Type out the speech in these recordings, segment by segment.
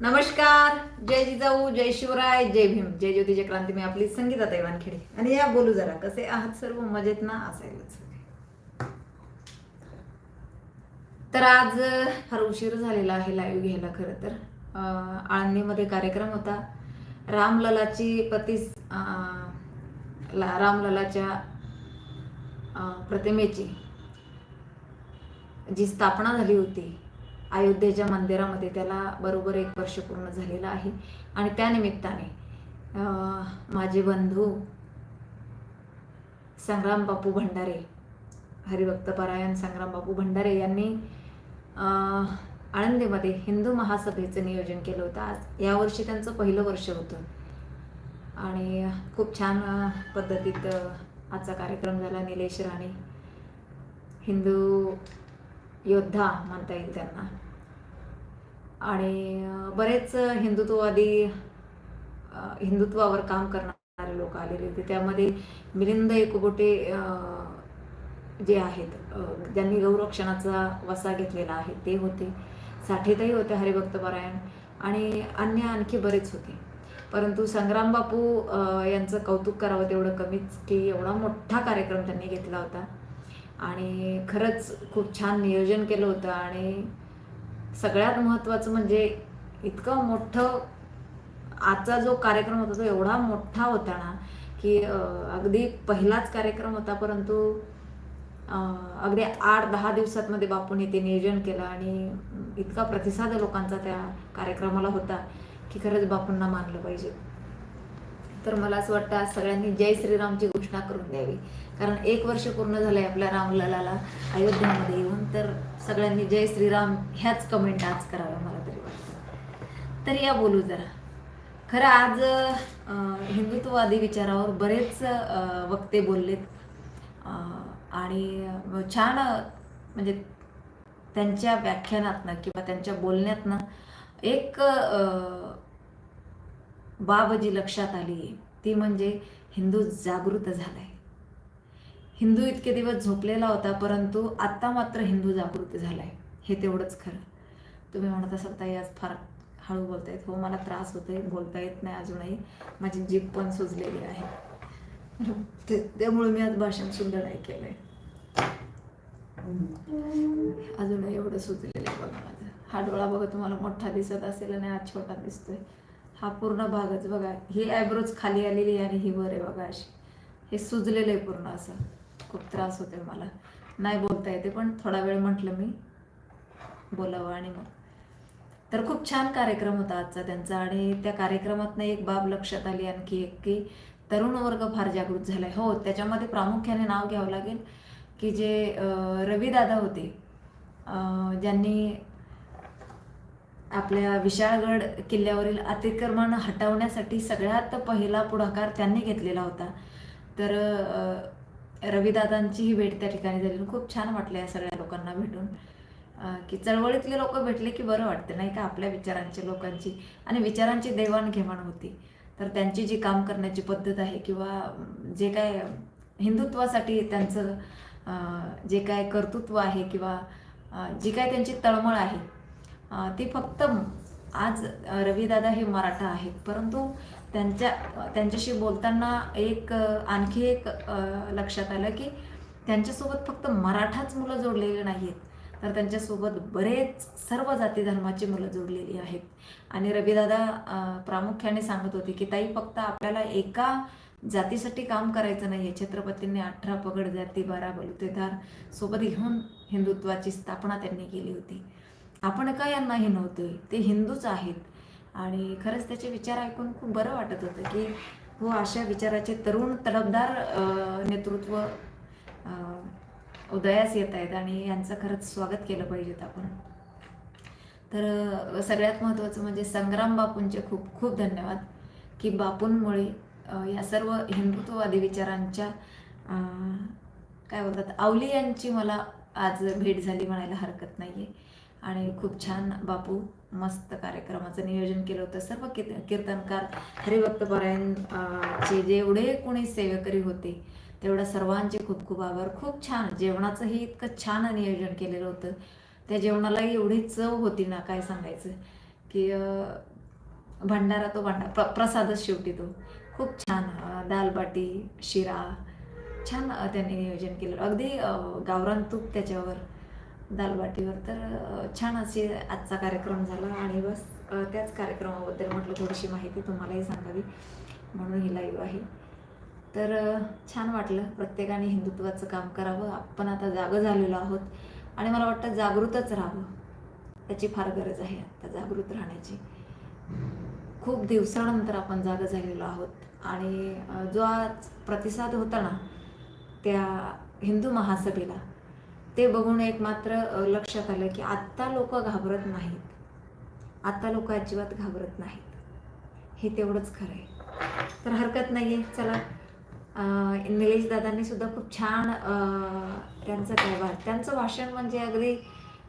नमस्कार. जय जिजाऊ जय शिवराय जय भीम. जय ज्योती जय क्रांती. मी आपली संगीता वानखेडे आणि या बोलू जरा कसे आहात सर्व? मजेत ना? असायलाच. तर आज फार उशीर झालेला आहे लाईव्ह घ्यायला खरं तर. आळणीमध्ये आळंदीमध्ये कार्यक्रम होता. रामललाची पती ला- रामललाच्या प्रतिमेची जी स्थापना झाली होती अयोध्येच्या मंदिरामध्ये त्याला बरोबर एक वर्ष पूर्ण झालेलं आहे. आणि त्यानिमित्ताने माझे बंधू संग्राम बापू भंडारे हरिभक्त पारायण संग्राम बापू भंडारे यांनी आळंदीमध्ये हिंदू महासभेचं नियोजन केलं होतं. आज यावर्षी त्यांचं पहिलं वर्ष होतं. आणि खूप छान पद्धतीत आजचा कार्यक्रम झाला. निलेश राणे हिंदू योद्धा म्हणता येईल त्यांना. आणि बरेच हिंदुत्ववादी हिंदुत्वावर काम करणारे लोक आलेले होते. त्यामध्ये मिलिंद एकबोटे जे आहेत ज्यांनी गौरक्षणाचा वसा घेतलेला आहे ते होते. साठेतही होते हरिभक्त पारायण आणि अन्य आणखी बरेच होते. परंतु संग्राम बापू यांचं कौतुक करावं तेवढं कमीच की एवढा मोठा कार्यक्रम त्यांनी घेतला होता. आणि खरंच खूप छान नियोजन केलं होतं आणि सगळ्यात महत्त्वाचं म्हणजे इतकं मोठं आजचा जो कार्यक्रम होता तो एवढा मोठा होता ना की अगदी पहिलाच कार्यक्रम होता परंतु अगदी आठ दहा दिवसातमध्ये बापूंनी ते नियोजन केलं आणि इतका प्रतिसाद लोकांचा त्या कार्यक्रमाला होता की खरंच बापूंना मानलं पाहिजे. तर मला असं वाटतं आज सगळ्यांनी जय श्रीरामची घोषणा करून द्यावी. कारण एक वर्ष पूर्ण झालंय आपल्या रामललाला अयोध्यामध्ये येऊन तर सगळ्यांनी जय श्रीराम ह्याच कमेंट आज कराव्या मला तरी वाटतं. तर या बोलू जरा. खरं आज हिंदुत्ववादी विचारावर बरेच वक्ते बोललेत. आणि छान म्हणजे त्यांच्या व्याख्यानातनं किंवा त्यांच्या बोलण्यातनं एक बाब जी लक्षात आली. आहे ती म्हणजे हिंदू जागृत झालाय. हिंदू इतके दिवस झोपलेला होता परंतु आत्ता मात्र हिंदू जागृत झालाय. हे तेवढंच खरं. तुम्ही म्हणत असाल ताई आज फार हळू बोलतायत. हो मला त्रास होतोय बोलता येत नाही अजूनही. माझी जीभ पण सुजलेली आहे. ते त्यामुळे मी आज भाषण सुद्धा नाही आहे अजूनही एवढं सुचलेलं आहे बघा माझं. हा डोळा बघा तुम्हाला मोठा दिसत असेल आणि आज छोटा दिसतोय. हा पूर्ण भागच बघा. ही आयब्रोज खाली आलेली आणि ही वर आहे बघा अशी. हे सुजलेलं आहे पूर्ण असं. खूप त्रास होते मला. नाही बोलता येते पण थोडा वेळ म्हटलं मी बोलावं आणि मग. तर खूप छान कार्यक्रम होता आजचा त्यांचा आणि त्या कार्यक्रमातनं एक बाब लक्षात आली आणखी एक की तरुण वर्ग फार जागृत झालाय. हो त्याच्यामध्ये प्रामुख्याने नाव घ्यावं लागेल की जे रवीदादा होते ज्यांनी आपल्या विशाळगड किल्ल्यावरील अतिक्रमण हटवण्यासाठी सगळ्यात पहिला पुढाकार त्यांनी घेतलेला होता. तर रविदादांची ही भेट त्या ठिकाणी झाली. आणि खूप छान वाटलं या सगळ्या लोकांना भेटून. की चळवळीतले लोक भेटले की बरं वाटतं नाही का? आपल्या विचारांची लोकांची आणि विचारांची देवाणघेवाण होती. तर त्यांची जी काम करण्याची पद्धत आहे किंवा जे काय हिंदुत्वासाठी त्यांचं जे काय कर्तृत्व आहे किंवा जी काय त्यांची तळमळ आहे ती फक्त आज रवीदादा हे मराठा आहेत. परंतु त्यांच्या त्यांच्याशी बोलताना एक आणखी एक लक्षात आलं की त्यांच्यासोबत फक्त मराठाच मुलं जोडलेले नाही आहेत तर त्यांच्यासोबत बरेच सर्व जाती धर्माची मुलं जोडलेली आहेत. आणि रवीदादा प्रामुख्याने सांगत होते की ताई फक्त आपल्याला एका जातीसाठी काम करायचं नाही आहे छत्रपतींनी अठरा पगड जाती बारा बलुतेदार सोबत घेऊन हिंदुत्वाची स्थापना त्यांनी केली होती. आपण का यांनाही नव्हते? ते हिंदूच आहेत. आणि खरंच त्याचे विचार ऐकून खूप बरं वाटत होतं की हो अशा विचाराचे तरुण तडफदार नेतृत्व उदयास येत आहेत आणि यांचं खरंच स्वागत केलं पाहिजेत आपण. तर सगळ्यात महत्त्वाचं म्हणजे संग्राम बापूंचे खूप खूप धन्यवाद की बापूंमुळे या सर्व हिंदुत्ववादी विचारांच्या काय बोलतात आवली यांची मला आज भेट झाली म्हणायला हरकत नाही आहे आणि खूप छान बापू मस्त कार्यक्रमाचं नियोजन केलं होतं. सर्व कीर्त कीर्तनकार हरिभक्त पारायण चे जेवढे कोणी सेवेकरी होते तेवढ्या सर्वांचे खूप खूप आभार. खूप छान जेवणाचंही इतकं छान नियोजन केलेलं होतं. त्या जेवणालाही एवढी चव होती ना काय सांगायचं? की भंडारा तो भंडारा प्र प्रसादच शेवटी तो. खूप छान दाल दालबाटी शिरा छान त्यांनी नियोजन केलं अगदी गावरान तूप त्याच्यावर दालबाटीवर. तर छान असे आजचा कार्यक्रम झाला आणि बस त्याच कार्यक्रमाबद्दल म्हटलं थोडीशी माहिती तुम्हालाही सांगावी. म्हणून ही लाईव्ह आहे. तर छान वाटलं प्रत्येकाने हिंदुत्वाचं काम करावं. आपण आता जागं झालेलो आहोत आणि मला वाटतं जागृतच राहावं. त्याची फार गरज आहे आता जागृत राहण्याची. खूप दिवसानंतर आपण जागं झालेलो आहोत आणि जो आज प्रतिसाद होता ना त्या हिंदू महासभेला ते बघून एक मात्र लक्षात आलं की आत्ता लोक घाबरत नाहीत. आत्ता लोक अजिबात घाबरत नाहीत. हे तेवढंच खरं आहे तर हरकत नाही आहे चला निलेश दादांनी सुद्धा खूप छान त्यांचं काय वा त्यांचं भाषण म्हणजे अगदी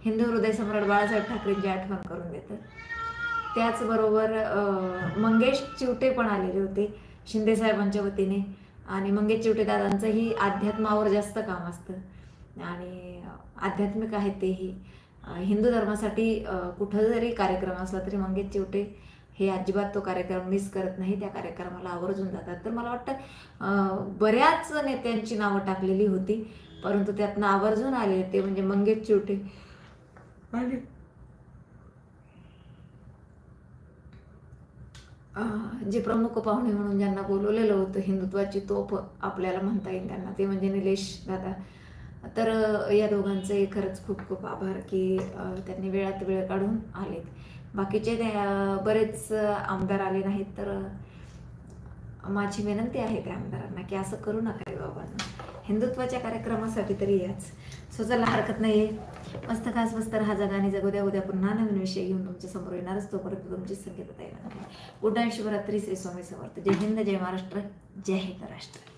हिंदू हृदय सम्राट बाळासाहेब ठाकरेंची आठवण करून देतं. त्याचबरोबर मंगेश चिवटे पण आलेले होते शिंदेसाहेबांच्या वतीने. आणि मंगेश चिवटे दादांचंही अध्यात्मावर जास्त काम असतं. आणि आध्यात्मिक आहे तेही. हिंदू धर्मासाठी कुठं जरी कार्यक्रम असला तरी मंगेश चिवटे हे अजिबात तो कार्यक्रम मिस करत नाही. त्या कार्यक्रमाला आवर्जून जातात. तर मला वाटतं बऱ्याच नेत्यांची नावं टाकलेली होती परंतु त्यातनं आवर्जून आले ते म्हणजे मंगेश चिवटे. आणि अं, जे प्रमुख पाहुणे म्हणून ज्यांना बोलवलेलं होतं हिंदुत्वाची तोफ आपल्याला म्हणता येईल त्यांना ते म्हणजे निलेश दादा. तर या दोघांचे खरंच खूप खूप आभार की त्यांनी वेळात वेळ काढून आलेत. बाकीचे बरेच आमदार आले नाहीत तर माझी विनंती आहे त्या आमदारांना की असं करू नका रे हिंदुत्वाच्या कार्यक्रमासाठी तरी याच. सो चला हरकत नाही मस्त खास मस्त राहा जगाने जगू उद्या पुन्हा नवीन विषय घेऊन तुमच्यासमोर येणारच. तोपर्यंत तुमची संगीत गुड नाईट शिवरात्री श्री स्वामी समर्थ. जय हिंद जय महाराष्ट्र जय हिंद राष्ट्र.